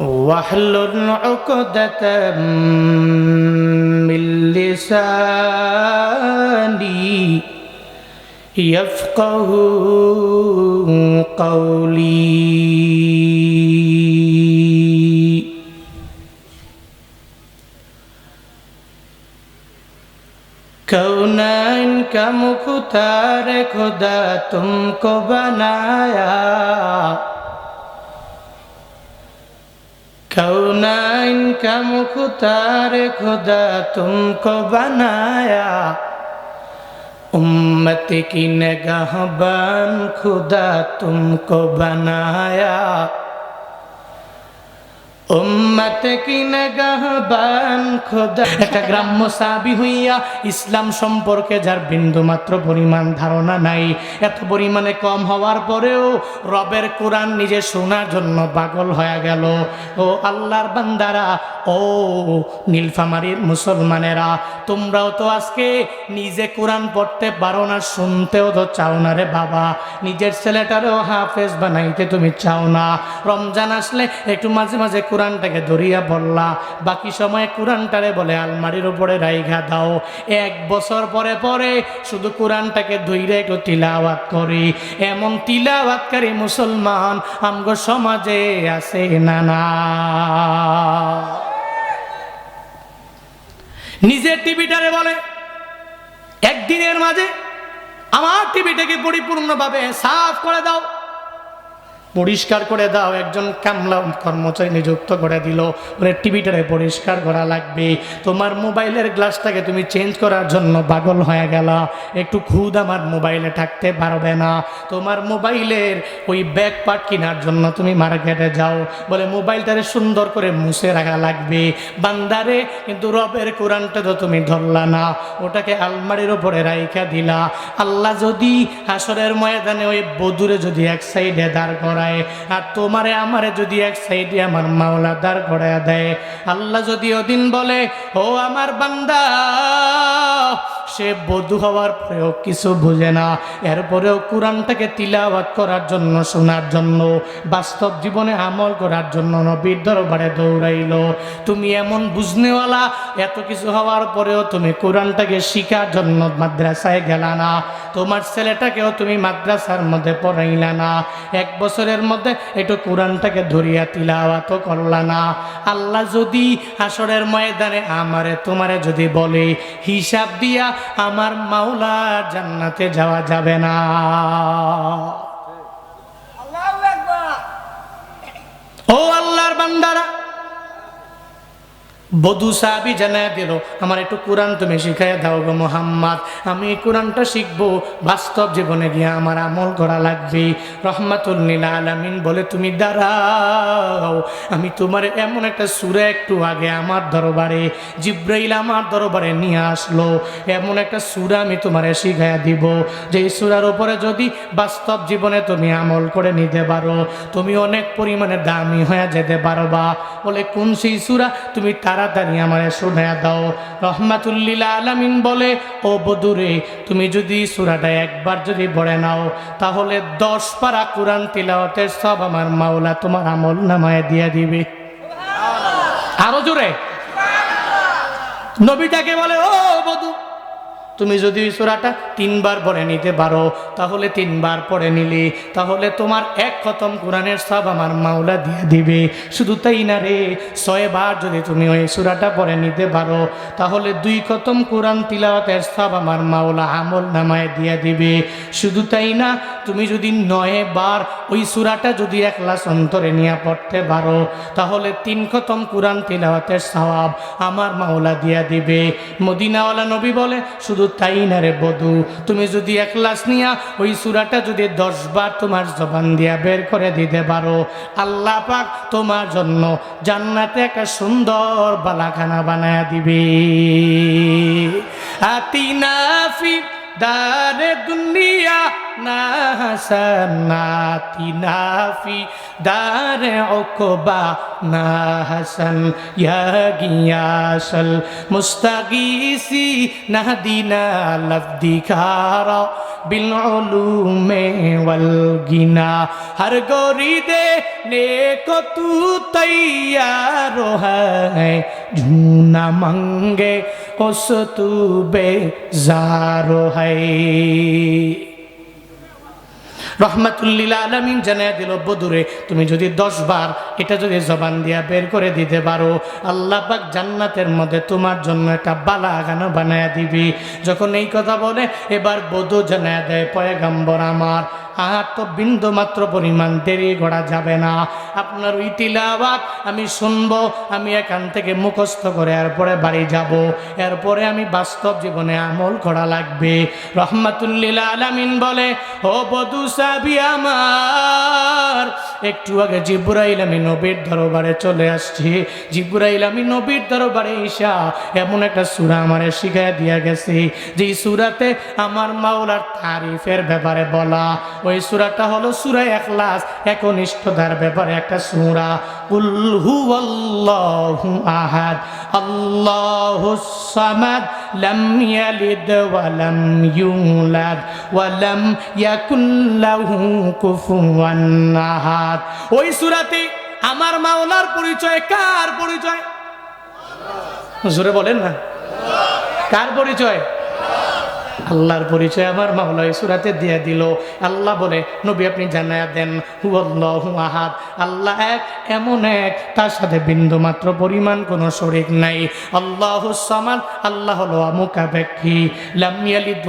واحلل عقدة من لساني يفقه قولي कौनैन का मुख्तार खुदा तुमको बनाया कौनैन का मुख्तार खुदा तुमको बनाया उम्मत की नगहबान खुदा तुमको बनाया উম্মত কি নগহবান খোদা? একটা গ্রাম্য সাবি হইয়া ইসলাম সম্পর্কে যার বিন্দু মাত্র পরিমাণ ধারণা নাই, এত পরিমাণে কম হওয়ার পরেও রবের কোরআন নিজে শোনার জন্য পাগল হয়ে গেল। ও আল্লাহর বান্দারা, ও নীলফামারির মুসলমানেরা, তোমরাও তো আজকে নিজে কোরআন পড়তে পারো না, শুনতেও তো চাও না রে বাবা। নিজের ছেলেটারেও হাফেজ বানাইতে তুমি চাও না। রমজান আসলে একটু মাঝে মাঝে কোরআনটাকে ধরিয়া বললা, বাকি সময় কোরআনটারে বলে, আলমারির উপরে রাইঘা দাও। এক বছর পরে পরে শুধু কোরআনটাকে ধইরে একটু তিলাওয়াত করি। এমন তিলাওয়াতকারী মুসলমান আমগো সমাজে আছে না না? নিজের টিভিটারে বলে, একদিনের মাঝে আমার টিভিটাকে পরিপূর্ণভাবে সাফ করে দাও। পরিষ্কার করে দাও, একজন কামলা কর্মচারী নিযুক্ত করে দিল। ওরে টিভিটারে পরিষ্কার করা লাগবে। তোমার মোবাইলের গ্লাসটাকে তুমি চেঞ্জ করার জন্য পাগল হয়ে গেল। একটু খুদ আমার মোবাইলে থাকতে পারবে না। তোমার মোবাইলের ওই ব্যাগ পার্ট কেনার জন্য তুমি মার্কেটে যাও। বলে মোবাইলটারে সুন্দর করে মুছে রাখা লাগবে। বান্দারে, কিন্তু রবের কোরআনটা তো তুমি ধরলা না। ওটাকে আলমারির ওপরে রাইখা দিলা। আল্লাহ যদি হাসরের ময়দানে ওই বদুরে যদি এক সাইডে দাঁড় করায়। আর তোমারে আমারে যদি এক সাইডে আমার মাওলা দাঁড় করায় দেয়। আল্লাহ যদি ওদিন বলে, ও আমার বান্দা সে বধু হওয়ার পরেও কিছু বুঝে না। এরপরেও কোরআনটাকে তিলাওয়াত করার জন্য, শোনার জন্য, বাস্তব জীবনে আমল করার জন্য নবীর দরবারে দৌড়াইলো। তুমি এমন বুঝনেওয়ালা, এত কিছু হওয়ার পরেও তুমি কোরআনটাকে শিখার জন্য মাদ্রাসায় গেলা না। তোমার ছেলেটাকেও তুমি মাদ্রাসার মধ্যে পড়াইলা না। এক বছরের মধ্যে একটু কোরআনটাকে ধরিয়া তিলাওয়াতও করলা না। আল্লাহ যদি আসরের ময়দানে আমারে, তোমারে যদি বলে হিসাব দিয়া আমার মাওলা জান্নাতে যাওয়া যাবে না। ও আল্লাহর বান্দারা বধু সাহাবি জানায় দিল, আমার একটু কোরআন তুমি শিখাই দাও গো মোহাম্মদ। আমি কোরআনটা শিখব। বাস্তব জীবনে গিয়ে আমার আমল করা লাগবে। আলামিন বলে, তুমি দাঁড়াও। আমি তোমার এমন একটা সুরে একটু আগে আমার দরবারে, জিব্রাইল আমার দরবারে নিয়ে আসলো। এমন একটা সুরা আমি তোমারে শিখাইয়া দিব। যে সুরার উপরে যদি বাস্তব জীবনে তুমি আমল করে নিতে পারো, তুমি অনেক পরিমাণে দামি হয়ে যেতে পারবা। বলে, কোন সেই সুরা? তুমি তাড়াতাড়ি আমার শোনা দাও। রহমাতুল্লিলা আলামিন বলে ও বদুরে তুমি যদি সুরাটা একবার যদি পড়ে নাও তাহলে দশ পারা কোরআন তিলাওয়াতের সব আমার মাওলা তোমার আমল নামায় দিয়া দিবে। আরও জোরে। নবীটাকে বলে ও বধু তুমি যদি ওই সুরাটা তিনবার পড়ে নিতে পারো, তাহলে তিনবার পড়ে নিলে, তাহলে তোমার এক খতম কোরআনের সব আমার মাওলা দিয়ে দিবে। শুধু তাই না রে, ছয়বার যদি তুমি ওই সুরাটা পড়ে নিতে পারো, তাহলে দুই খতম কোরআন তিলাওয়াতের সব আমার মাওলা আমল নামায় দিয়ে দিবে। শুধু তাই না, তুমি যদি নয় বার ওই সুরাটা যদি এক একলাস অন্তরে নিয়ে পড়তে পারো, তাহলে তিন খতম কোরআন তিলাওয়াতের সওয়াব আমার মাওলা দিয়া দিবে। মদিনাওয়ালা নবী বলে, শুধু তাই না রে বধু। তুমি যদি একলাস নিয়া ওই সুরাটা যদি দশ বার তোমার জবান দিয়া বের করে দিতে পারো, আল্লাহ পাক তোমার জন্য জান্নাতে একটা সুন্দর বালাখানা বানায় দিবে। আতিনাফি দারে দুনিয়া না হাসানাতি নাফি দারে ওকবা না হাসান ইয়া গিয়াসল মুস্তাগিসি নাহদিনা লফদিকারা بالعلوم والغنا ہر گوری دے نیکو تو تیار ہے جھونا منگے اس تو بے زارو ہے রহমাতুল্লিল আলমিন জানায় দিল বদুরে তুমি যদি দশ বার এটা যদি জবান দিয়া বের করে দিতে পারো, আল্লাহ পাক জান্নাতের মধ্যে তোমার জন্য একটা বালা আগানো বানায় দিবি। যখন এই কথা বলে, এবার বধু জানায় দেয়, পয়গাম্বর আমার আর তো বিন্দু মাত্র পরিমাণ দেরি করা যাবে না। আপনার ওই তিলাবাত আমি শুনব, আমি এখান থেকে মুখস্থ করে এরপরে বাড়ি যাব। এরপরে আমি বাস্তব জীবনে আমল করা লাগবে। রহমাতুল্লিল আলামিন বলে, ও বধু সাবি আমার, একটু আগে জিব্রাইল আমি নবীর দরবারে চলে আসছি। জিব্রাইল আমি নবীর দরবারে ঈশা, এমন একটা সুরা আমার শিখাই দিয়া গেছে। যে সুরাতে আমার মাওলার তারিফের ব্যাপারে বলা ওই সুরাটা হলো সুরা এখলাস একনিষ্ঠতার ব্যাপারে একটা সুরা। উল্হু আল্লাহু আহাদ আল্লাহুস সামাদ, লাম ইয়ালিদ ওয়া লাম ইউলাদ, ওয়া লাম ইয়াকুল লাহু কুফুয়ান আহাদ। ওই সুরাতে আমার মাওলার পরিচয়, কার পরিচয়? জোরে বলেন না। কার পরিচয়? আল্লাহর পরিচয় আমার মাওলা এই সুরাতে দিয়ে দিল। আল্লাহ বলে, নবী আপনি জানায়া দেন হু আহাদ। আল্লাহ এক, এমন এক। তার সাথে বিন্দু মাত্র পরিমাণ কোনো শরিক নাই। আল্লাহ সামাদ, আল্লাহ হলো মুখাপেক্ষী লামিয়ালিদ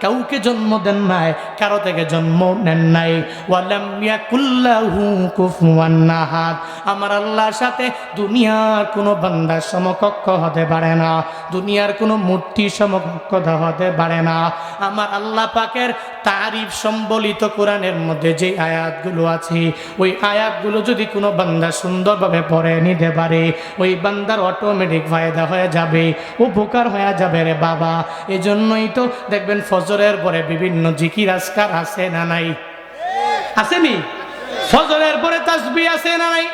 কাউকে জন্ম দেন নাই, কারও থেকে জন্ম নেন নাই। ওয়ালামিয়া কুল্লাহু কুফুয়ান নাহাদ আমার আল্লাহর সাথে দুনিয়ার কোনো বান্দার সমকক্ষ হতে পারে না। দুনিয়ার কোনো মূর্তি সমকক্ষ হতে পারে না। আমার আল্লাহ পাকের তারিফ সম্বলিত কোরআনের মধ্যে যে আয়াতগুলো আছে, ওই আয়াতগুলো যদি কোনো বান্দা সুন্দরভাবে পড়ে, নিতে পারে, ওই বান্দার অটোমেটিক ফায়দা হয়ে যাবে, উপকার হয়ে যাবে রে বাবা। এজন্যই তো দেখবেন ফজরের পরে বিভিন্ন জিকির আজকার আছে না নাই? আসেনি ফজরের পরে তাসবি আছে না নাই?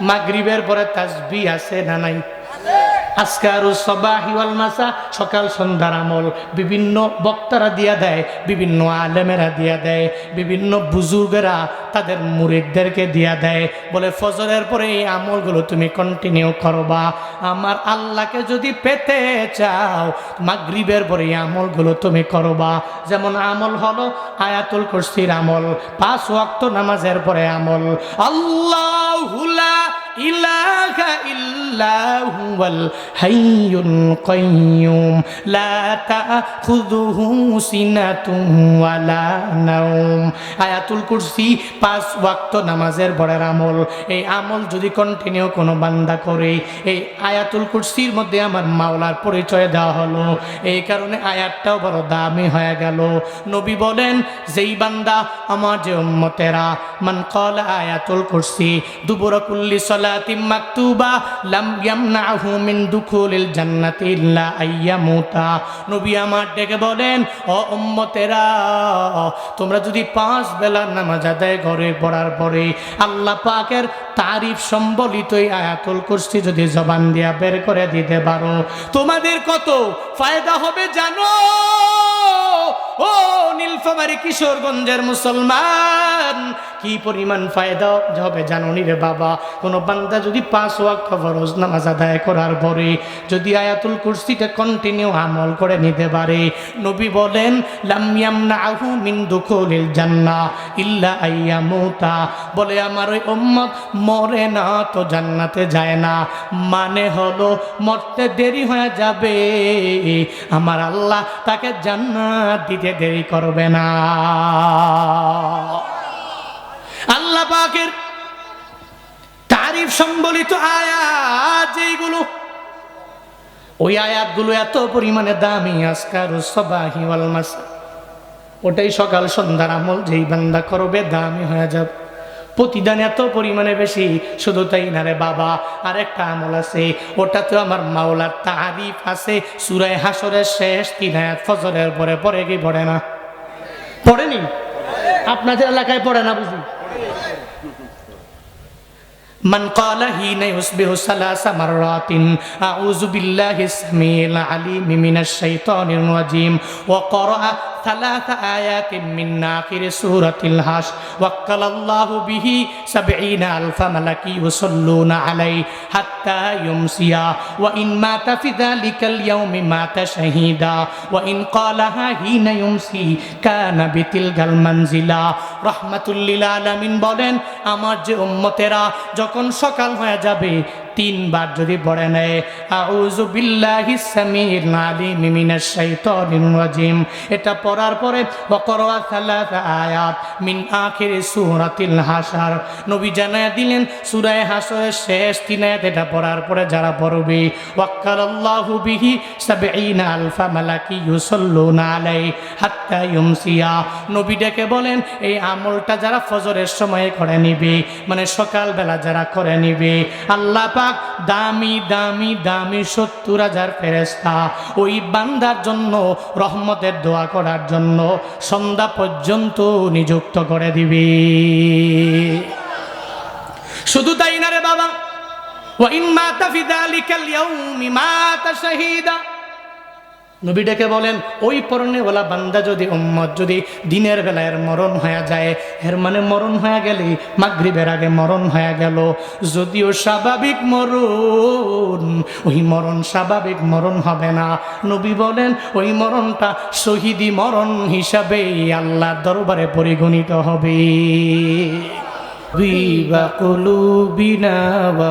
মাগরিবের পরে তাসবি আছে না নাই? আজকারু সবাহি ওয়াল মাসা, সকাল সন্ধ্যার আমল। বিভিন্ন বক্তারা দিয়া দেয়, বিভিন্ন আলেমেরা দিয়া দেয়, বিভিন্ন বুজুর্গেরা তাদের মুরিদদেরকে দিয়া দেয়। বলে, ফজরের পরে এই আমলগুলো তুমি কন্টিনিউ করবা। আমার আল্লাহকে যদি পেতে চাও, মাগরিবের পরে এই আমলগুলো তুমি করবা। যেমন আমল হলো আয়াতুল কুরসির আমল, পাঁচ ওয়াক্ত নামাজের পরে আমল। আল্লাহ আয়াতুল কুরসি, পাঁচ ওয়াক্ত নামাজের পরের আমল। এই আমল যদি কন্টিনিউ কোনো বান্দা করে, এই আয়াতুল কুরসির মধ্যে আমার মাওলার পরিচয় দেওয়া হলো। এই কারণে আয়াতটাও বড় দামি হয়ে গেল। নবী বলেন, যেই বান্দা আমার যে উম্মতেরা, মান কলা আয়াতুল কুরসি দুবুরা কুল্লি সলাতিম মাকতুবা লাম ইয়ামনাহু মিন দুখুলিল জান্নাতি ইল্লা আইয়ামুতা নবী আমার ডেকে বলেন, ও উম্মতেরা, তোমরা যদি পাঁচ বেলা নামাজ আদায় ঘরে পড়ার পরে আল্লাহ পাকের তারিফ সম্বলিত আয়াতুল কুরসি যদি জবান দিয়া বের করে দিতে পারো, তোমাদের কত ফায়দা হবে জানো? নীলফামারি কিশোরগঞ্জের মুসলমান। কি পরিমাণ ফায়দা হবে জানো নি রে বাবা? কোনো বান্দা যদি পাঁচ ওয়াক্ত ফরজ নামাজ আদায় করার পরে যদি আয়াতুল কুরসিটা কন্টিনিউ আমল করে নিতে পারে, নবী বলেন লামিয়াম নাহু মিন দুখুলিল জান্নাহ ইল্লা আইয়ামুতা বলে, আমার ওই উম্মত মরে না তো জান্নাতে যায় না। মানে হলো, মরতে দেরি হয়ে যাবে। আমার আল্লাহ তাকে জান্নাত দিতে দেরি করবে না। পাকের তারিফ সম্বলিত আয়াত যেগুলো ওই আয়াতগুলো এত পরিমাণে দামি, আজকার ওটাই সকাল সন্ধ্যার আমল, যেই বান্দা করবে দামি হয়ে যাবে। প্রতিদান এত পরিমাণে বেশি, শুধু তাই না রে বাবা আর একটা আমল আছে ওটা তো আমার মাওলার তারিফ আছে। সুরায় হাসরের শেষ তিন আয়াত ফজরের পরে পরে কি পড়ে না? পড়েনি আপনাদের এলাকায় পড়ে না বুঝি من قال حين يصبح ثلاث مرات أعوذ بالله السميع العليم من الشيطان الرجيم وقرأ ثلاث آيات من آخر سورة الحشر وكل الله به سبعين ألف ملك يصلون عليه حتى يمسي وإن مات في ذلك اليوم مات شهيدا وإن قالها حين يمسي كان بتلك المنزلة رحمة للعالمين বলেন আমার যে উম্মতেরা যখন সকাল হয়ে যাবে তিনবার যদি পড়ে নেয় এটা পড়ার পরে হাসার নবী জানায় দিলেন সূরা হাসরের শেষ তিন এটা পড়ার পরে যারা পড়বে, ওয়াক্কালাল্লাহু আলফা মালাকি বলেন, এই আমলটা যারা ফজরের সময়ে করে নিবে মানে সকালবেলা যারা করে নিবে, আল্লাহ দামি দামি দামি সত্তর হাজার ফেরেস্তা ওই বান্দার জন্য, রহমতের দোয়া করার জন্য সন্ধ্যা পর্যন্ত নিযুক্ত করে দিবি। শুধু তাই না রে বাবা? ওয়াইন মাতা লিখে লিয়াও ইয়াউমি মাতা শাহীদা। নবী ডেকে বলেন, ওই পরনেওয়ালা বান্দা যদি উম্মত, যদি দিনের বেলায় মরণ হয়ে যায়, এর মানে মরণ হয়ে গেলে, মাগরিবের আগে মরণ হয়ে গেল। যদিও স্বাভাবিক মরণ, ওই মরণ স্বাভাবিক মরণ হবে না। নবী বলেন, ওই মরণটা শহীদি মরণ হিসাবে আল্লাহর দরবারে পরিগণিত হবে। কুলুবিনা ওয়া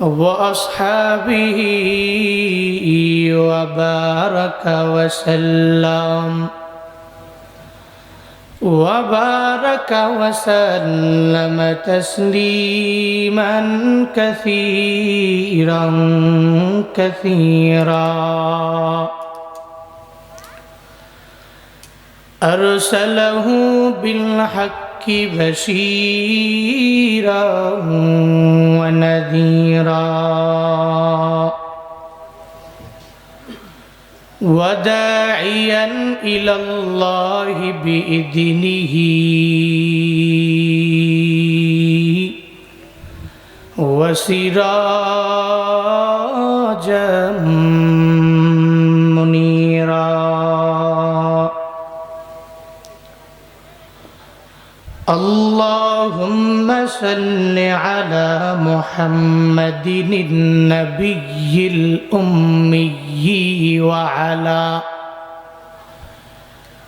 وأصحابه وبارك وسلم. وبارك وسلم تسليما كثيرا كثيرا. أرسله بالحق بشيرا ونذيرا وداعيا إلى الله بإذنه وسراجا صل على محمد النبي الأمي وعلى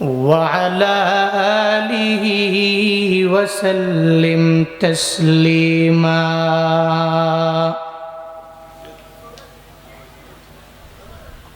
وعلى آله وسلم تسليما.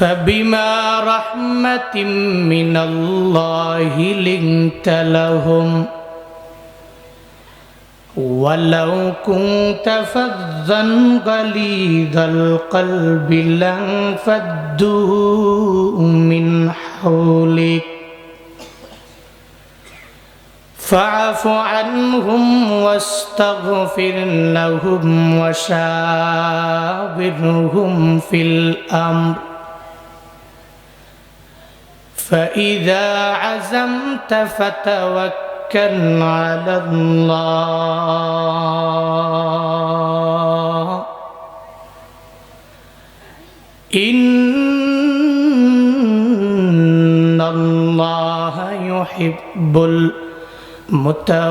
فبما رحمة من الله لنت لهم. ولو كنت فظا غليظ القلب لانفضوا من حولك. فاعف عنهم واستغفر لهم وشاورهم في الأمر. فإذا عزمت فتوكل على الله. إن الله يحب المتوكلين.